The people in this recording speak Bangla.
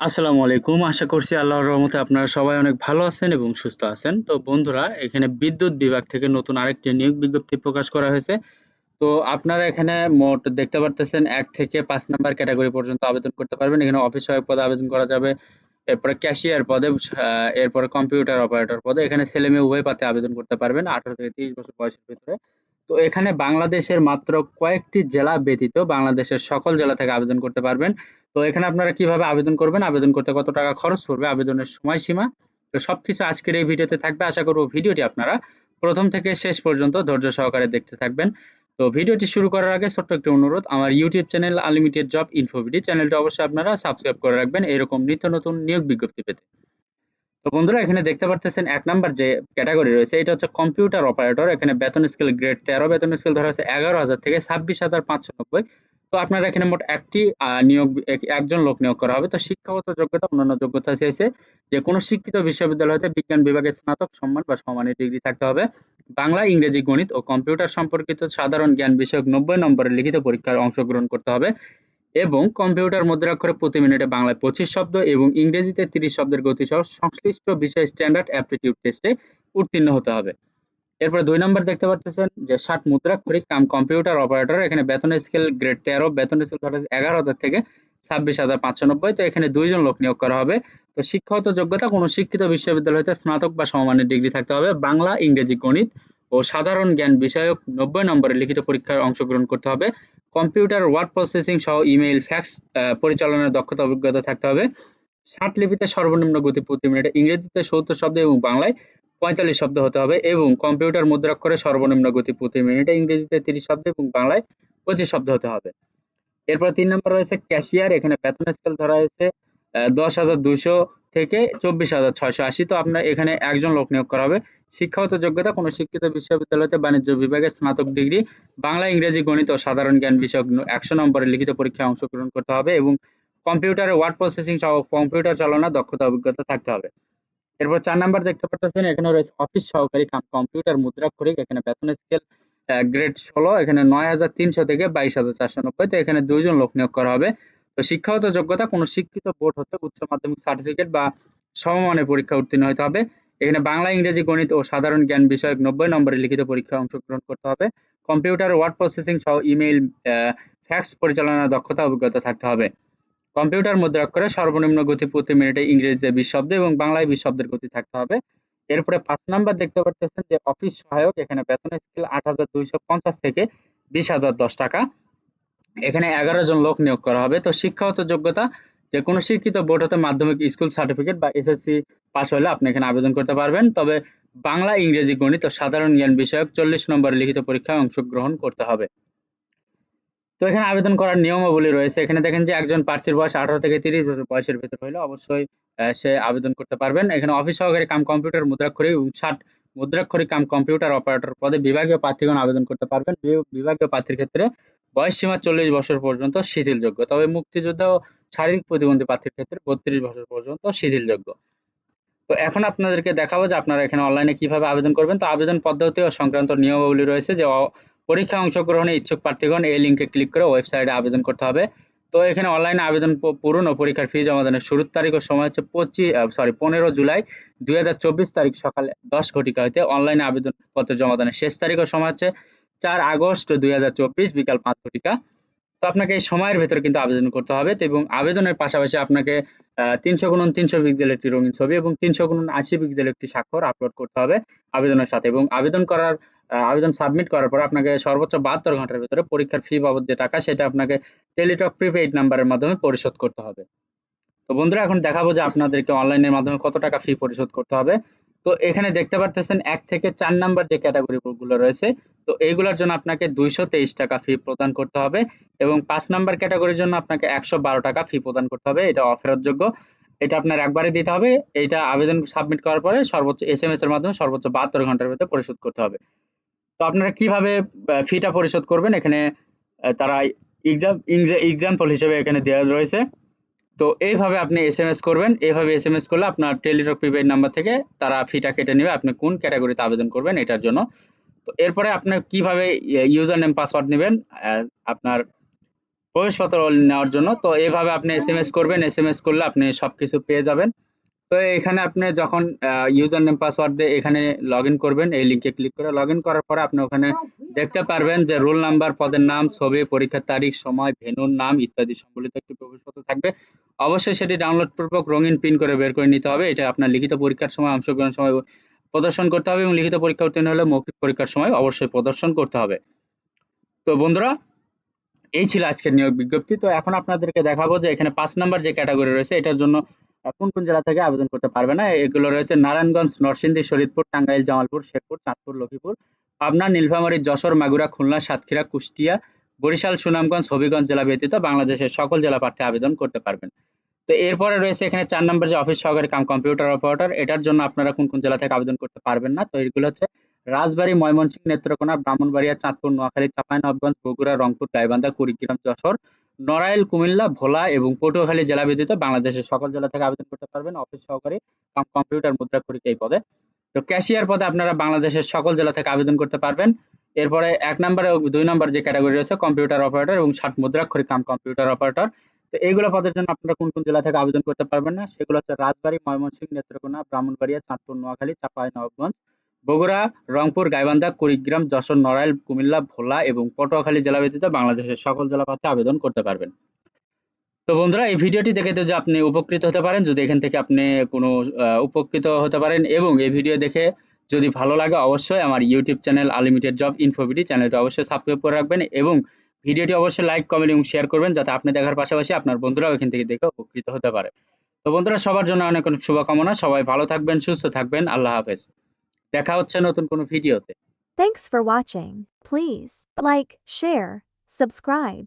আসসালামু আলাইকুম। আশা করছি আল্লাহর রহমতে আপনারা সবাই অনেক ভালো আছেন এবং সুস্থ আছেন। তো বন্ধুরা, এখানে বিদ্যুৎ বিভাগ থেকে নতুন আরেকটি নিয়োগ বিজ্ঞপ্তি প্রকাশ করা হয়েছে। তো আপনারা এখানে মোট দেখতে পারতেছেন এক থেকে পাঁচ নাম্বার ক্যাটাগরি পর্যন্ত আবেদন করতে পারবেন। এখানে অফিস সহায়ক পদে আবেদন করা যাবে। এরপরে ক্যাশিয়ার পদে এরপরে কম্পিউটার অপারেটর পদে এখানে ছেলে-মেয়ে উভয় প্রার্থী আবেদন করতে পারবেন ১৮ থেকে ৩০ বছর বয়সের ভেতরে। তো এখানে বাংলাদেশের মাত্র কয়েকটি জেলা ব্যতীত বাংলাদেশের সকল জেলা থেকে আবেদন করতে পারবেন। তো এখানে আপনারা কীভাবে আবেদন করবেন, আবেদন করতে কত টাকা খরচ পড়বে, আবেদনের সময়সীমা তো সবকিছু আজকের এই ভিডিওতে থাকবে। আশা করব ভিডিওটি আপনারা প্রথম থেকে শেষ পর্যন্ত ধৈর্য সহকারে দেখতে থাকবেন। তো ভিডিওটি শুরু করার আগে ছোট্ট একটি অনুরোধ, আমার ইউটিউব চ্যানেল আনলিমিটেড জব ইনফোভিডি চ্যানেলটি অবশ্যই আপনারা সাবস্ক্রাইব করে রাখবেন এরকম নিত্য নতুন নিয়োগ বিজ্ঞপ্তি পেতে। তো বন্ধুরা এখানে দেখতে পারতেছেন এক নাম্বার যে ক্যাটাগরি রয়েছে এটা হচ্ছে কম্পিউটার অপারেটর। এখানে বেতন স্কেল গ্রেড ১৩ বেতন স্কেল ধরা হয়েছে ১১,০০০ থেকে ২৬,৫৯০ তো আপনারা এখানে মোট একটি নিয়োগ একজন লোক নিয়োগ করা হবে। তো শিক্ষাগত যোগ্যতা অন্যান্য যোগ্যতা চেয়েছে যে কোনো শিক্ষিত বিশ্ববিদ্যালয় হতে বিজ্ঞান বিভাগের স্নাতক সম্মান বা সমমানের ডিগ্রি থাকতে হবে। বাংলা, ইংরেজি, গণিত ও কম্পিউটার সম্পর্কিত সাধারণ জ্ঞান বিষয়ক ৯০ নম্বরের লিখিত পরীক্ষায় অংশগ্রহণ করতে হবে এবং কম্পিউটার মুদ্রাক্ষরে প্রতি মিনিটে বাংলায় ২৫ শব্দ এবং ইংরেজিতে ৩০ শব্দের গতিসহ সংশ্লিষ্ট বিষয় স্ট্যান্ডার্ড অ্যাপটিটিউড টেস্টে উত্তীর্ণ হতে হবে। এরপরে দুই নম্বর দেখতে পারতেছেন যে ৬০ মুদ্রাক্ষরিক কাম কম্পিউটার অপারেটর এখানে বেতন স্কেল গ্রেড ১৩ বেতন স্কেল হয়েছে ১১,০০০ থেকে ২৬,৫৯০ তো এখানে দুইজন লোক নিয়োগ করা হবে। তো শিক্ষাগত যোগ্যতা কোনো শিক্ষিত বিশ্ববিদ্যালয় হতে স্নাতক বা সমমানের ডিগ্রি থাকতে হবে। বাংলা, ইংরেজি, গণিত ও সাধারণ জ্ঞান বিষয়ক ৯০ নম্বরের লিখিত পরীক্ষায় অংশগ্রহণ করতে হবে। কম্পিউটার ওয়ার্ড প্রসেসিং সহ ইমেইল, ফ্যাক্স পরিচালনার দক্ষতা অভিজ্ঞতা থাকতে হবে। ষাট লিপিতে সর্বনিম্ন গতি প্রতি মিনিটে ইংরেজিতে ৭০ শব্দ এবং বাংলায় ৪৫ শব্দ হতে হবে এবং কম্পিউটার মুদ্রাক্ষরে সর্বনিম্ন গতি প্রতি মিনিটে ইংরেজিতে ৩০ শব্দ এবং বাংলায় ২৫ শব্দ হতে হবে। এরপর তিন নম্বর রয়েছে ক্যাশিয়ার এখানে বেতন স্কেল ধরা হয়েছে দশ হাজার ১০,২০০ থেকে ২৪,৬৮০ তো আপনার এখানে একজন লোক নিয়োগ করা হবে। শিক্ষাগত যোগ্যতা কোনো শিক্ষিত বিশ্ববিদ্যালয়তে বাণিজ্য বিভাগে স্নাতক ডিগ্রি, বাংলা, ইংরেজি, গণিত ও সাধারণ জ্ঞান বিষয়ক ১০০ নম্বরের লিখিত পরীক্ষায় অংশগ্রহণ করতে হবে এবং কম্পিউটারে ওয়ার্ড প্রসেসিং সহ কম্পিউটার চালানোর দক্ষতা অভিজ্ঞতা থাকতে হবে। এরপর চার নাম্বার দেখতে পারতেছেন এখানে রয়েছে অফিস সহকারী কাম কম্পিউটার মুদ্রাক্ষরিক এখানে বেতন স্কেল গ্রেড ১৬ এখানে ৯,৩০০ থেকে ২২,৪৯০ তো এখানে দুইজন লোক নিয়োগ করা হবে। তো শিক্ষাগত যোগ্যতা কোনো শিক্ষিত বোর্ড হতে উচ্চ মাধ্যমিক সার্টিফিকেট বা সমমানের পরীক্ষা উত্তীর্ণ হতে হবে। এখানে বাংলা, ইংরেজি, গণিত ও সাধারণ জ্ঞান বিষয়ক ৯০ নম্বরের লিখিত পরীক্ষায় অংশগ্রহণ করতে হবে। কম্পিউটার ওয়ার্ড প্রসেসিং সহ ইমেইল, ফ্যাক্স পরিচালনার দক্ষতা অভিজ্ঞতা থাকতে হবে। কম্পিউটার মুদ্রাক্ষরে সর্বনিম্ন গতি প্রতি মিনিটে ইংরেজিতে ২০ শব্দ এবং বাংলায় ২০ শব্দের গতি থাকতে হবে। এরপরে পাঁচ নাম্বার দেখতে পারতেছেন যে অফিস সহায়ক এখানে বেতন স্কেল ৮,২৫০ থেকে ২০,০১০ টাকা। এখানে ১১ জন লোক নিয়োগ করা হবে। তো শিক্ষাগত যোগ্যতা যে কোনো শিক্ষিত বোর্ড হতে মাধ্যমিক স্কুল সার্টিফিকেট বা এসএসসি পাস হলে আপনি এখানে আবেদন করতে পারবেন। তবে বাংলা, ইংরেজি, গণিত ও সাধারণ জ্ঞান বিষয়ক ৪০ নম্বরের লিখিত পরীক্ষায় অংশগ্রহণ করতে হবে। তো এখানে আবেদন করার নিয়মাবলী রয়েছে। এখানে দেখেন যে একজন প্রার্থীর বয়স ১৮ থেকে ৩০ বছর বয়সের ভেতর হইলে অবশ্যই সে আবেদন করতে পারবেন। এখানে অফিস সহকারী কাম কম্পিউটার মুদ্রাক্ষরিক এবং ৬০ মুদ্রাক্ষরিক কাম কম্পিউটার অপারেটর পদে বিভাগীয় প্রার্থীগণ আবেদন করতে পারবেন। বিভাগীয় প্রার্থীর ক্ষেত্রে বয়স সীমা ৪০ বছর পর্যন্ত শিথিলযোগ্য। তবে মুক্তিযোদ্ধা ও শারীরিক প্রতিবন্ধী প্রার্থীর ক্ষেত্রে ৩২ বছর পর্যন্ত শিথিলযোগ্য। তো এখন আপনাদেরকে দেখাবো যে আপনারা এখানে অনলাইনে কীভাবে আবেদন করবেন। তো আবেদন পদ্ধতি ও সংক্রান্ত নিয়মাবলী রয়েছে যে পরীক্ষায় অংশগ্রহণে ইচ্ছুক প্রার্থীগণ এই লিঙ্কে ক্লিক করে ওয়েবসাইটে আবেদন করতে হবে। তো এখানে অনলাইনে আবেদন পূরণ ও পরীক্ষার ফি জমা জমাদানের শুরুর তারিখ ও সময় হচ্ছে পঁচিশ সরি ১৫ জুলাই ২০২৪ তারিখ সকাল ১০ ঘটিকা হইতে অনলাইনে আবেদনপত্র জমাদানের শেষ তারিখ ও সময় হচ্ছে ৪ আগস্ট ২০২৪ বিকাল পাঁচ ঘটিকা। তো আপনাকে এই সময়ের ভেতরে কিন্তু আবেদন করতে হবে এবং আবেদনের পাশাপাশি আপনাকে তিনশো ৩০০ তিনশো ৩০০ পিক্সেলের একটি রঙিন ছবি এবং ৩০০ × ৮০ পিক্সেলের একটি স্বাক্ষর আপলোড করতে হবে আবেদনের সাথে এবং আবেদন করার আবেদন সাবমিট করার পর আপনাকে সর্বোচ্চ ৭২ ঘণ্টার ভেতরে পরীক্ষার ফি বাবদ যে টাকা সেটা আপনাকে টেলিটক প্রিপেইড নাম্বারের মাধ্যমে পরিশোধ করতে হবে। তো বন্ধুরা, এখন দেখাবো যে আপনাদেরকে অনলাইনের মাধ্যমে কত টাকা ফি পরিশোধ করতে হবে। তো এখানে দেখতে পারতেছেন এক থেকে চার নাম্বার যে ক্যাটেগরি গুলো রয়েছে, তো এইগুলোর জন্য আপনাকে ২২৩ টাকা ফি প্রদান করতে হবে এবং পাঁচ নাম্বার ক্যাটাগরির জন্য আপনাকে ১১২ টাকা ফি প্রদান করতে হবে। এটা অফেরতযোগ্য। এটা আপনার একবারে দিতে হবে। এটা আবেদন সাবমিট করার পরে সর্বোচ্চ এসএমএস এর মাধ্যমে সর্বোচ্চ ৭২ ঘণ্টার ভেতরে পরিশোধ করতে হবে। তো আপনারা কীভাবে ফিটা পরিশোধ করবেন এখানে তারা এক্সাম্পল হিসেবে এখানে দেয়া রয়েছে। তো এইভাবে আপনি এস এম এস করবেন। এইভাবে এস এম এস করলে আপনার টেলিটক প্রিপেইড নাম্বার থেকে তারা ফিটা কেটে নেবে। আপনি কোন ক্যাটেগরিতে আবেদন করবেন এটার জন্য। তো এরপরে আপনার কীভাবে ইউজার নেম পাসওয়ার্ড নিবেন আপনার প্রবেশপত্র নেওয়ার জন্য। তো এইভাবে আপনি এসএমএস করবেন। এস এম এস করলে আপনি সবকিছু পেয়ে যাবেন। তো এখানে আপনি যখন ইউজার নেম পাসওয়ার্ড দিয়ে এখানে লগ করবেন, এই লিঙ্কে ক্লিক করে লগ করার পরে আপনি ওখানে দেখতে পারবেন যে রোল নাম্বার পদের নাম, ছবি, পরীক্ষার তারিখ, সময়, ভেনুর নাম ইত্যাদি সম্বলিত একটি প্রবেশপত্র থাকবে। অবশ্যই সেটি ডাউনলোড পূর্বক রঙিন প্রিন্ট করে বের করে নিতে হবে। এটা আপনার লিখিত পরীক্ষার সময় অংশগ্রহণ সময় প্রদর্শন করতে হবে এবং লিখিত পরীক্ষা উত্তীর্ণ হলে মৌখিক পরীক্ষার সময় অবশ্যই প্রদর্শন করতে হবে। তো বন্ধুরা, এই ছিল আজকের নিয়োগ বিজ্ঞপ্তি। তো এখন আপনাদেরকে দেখাবো যে এখানে পাঁচ নাম্বার যে ক্যাটাগরি রয়েছে, এটার জন্য কোন কোন জেলা থেকে আবেদন করতে পারবে না। এগুলো রয়েছে নারায়ণগঞ্জ, নরসিংদী, শরীদপুর, টাঙ্গাইল, জামালপুর, শেরপুর, চাঁদপুর, লক্ষ্মীপুর, পাবনা, নীলফামারী, যশোর, মাগুরা, খুলনা, সাতক্ষীরা, কুষ্টিয়া, বরিশাল, সুনামগঞ্জ, হবিগঞ্জ জেলা ব্যতীত বাংলাদেশের সকল জেলা প্রার্থী আবেদন করতে পারবেন। তো এরপরে রয়েছে এখানে চার নম্বর যে অফিস সহকারী কাম কম্পিউটার অপারেটর এটার জন্য আপনারা কোন কোন জেলা থেকে আবেদন করতে পারবেন না। তো এগুলো হচ্ছে রাজবাড়ী, ময়মনসিংহ, নেত্রকোনা, ব্রাহ্মণবাড়িয়া, চাঁদপুর, নোয়াখালী, চাঁপাইনবাবগঞ্জ, বগুড়া, রংপুর, গাইবান্ধা, কুড়িগ্রাম, যশোর, নড়াইল, কুমিল্লা, ভোলা এবং পটুয়াখালী জেলা ব্যতীত বাংলাদেশের সকল জেলা থেকে আবেদন করতে পারবেন অফিস সহকারী কাম কম্পিউটার মুদ্রা মুদ্রাক্ষরিক এই পদে। তো ক্যাশিয়ার পদে আপনারা বাংলাদেশের সকল জেলা থেকে আবেদন করতে পারবেন। এরপরে এক নম্বরে দুই নম্বর যে ক্যাটাগরি রয়েছে কম্পিউটার অপারেটর এবং ষাট মুদ্রাক্ষরিক কাম কম্পিউটার অপারেটর তো এইগুলো পদের জন্য আপনারা কোন কোন জেলা থেকে আবেদন করতে পারবেন না? সেগুলো হচ্ছে রাজবাড়ী, ময়মনসিংহ, নেত্রকোনা, ব্রাহ্মণবাড়িয়া, চাঁদপুর, নোয়াখালী চাঁপাইনবাবগঞ্জ বগুড়া, রংপুর, গাইবান্ধা, কুড়িগ্রাম, যশোর, নড়াইল, কুমিল্লা, ভোলা এবং পটুয়াখালী জেলা ব্যতীত বাংলাদেশের সকল জেলা প্রার্থী আবেদন করতে পারবেন। তো বন্ধুরা, এই ভিডিওটি দেখে তো যে আপনি উপকৃত হতে পারেন, যদি এখান থেকে আপনি কোনো উপকৃত হতে পারেন এবং এই ভিডিও দেখে যদি ভালো লাগে, অবশ্যই আমার ইউটিউব চ্যানেল আনলিমিটেড জব ইনফোভিডি চ্যানেলটি অবশ্যই সাবস্ক্রাইব করে রাখবেন এবং ভিডিওটি অবশ্যই লাইক কমেন্ট এবং শেয়ার করবেন যাতে আপনি দেখার পাশাপাশি আপনার বন্ধুরাও এখান থেকে দেখে উপকৃত হতে পারে। তো বন্ধুরা সবার জন্য অনেক অনেক শুভকামনা। সবাই ভালো থাকবেন সুস্থ থাকবেন। আল্লাহ হাফেজ। দেখা হচ্ছে নতুন কোনো ভিডিওতে। Thanks for watching. Please like, share, subscribe.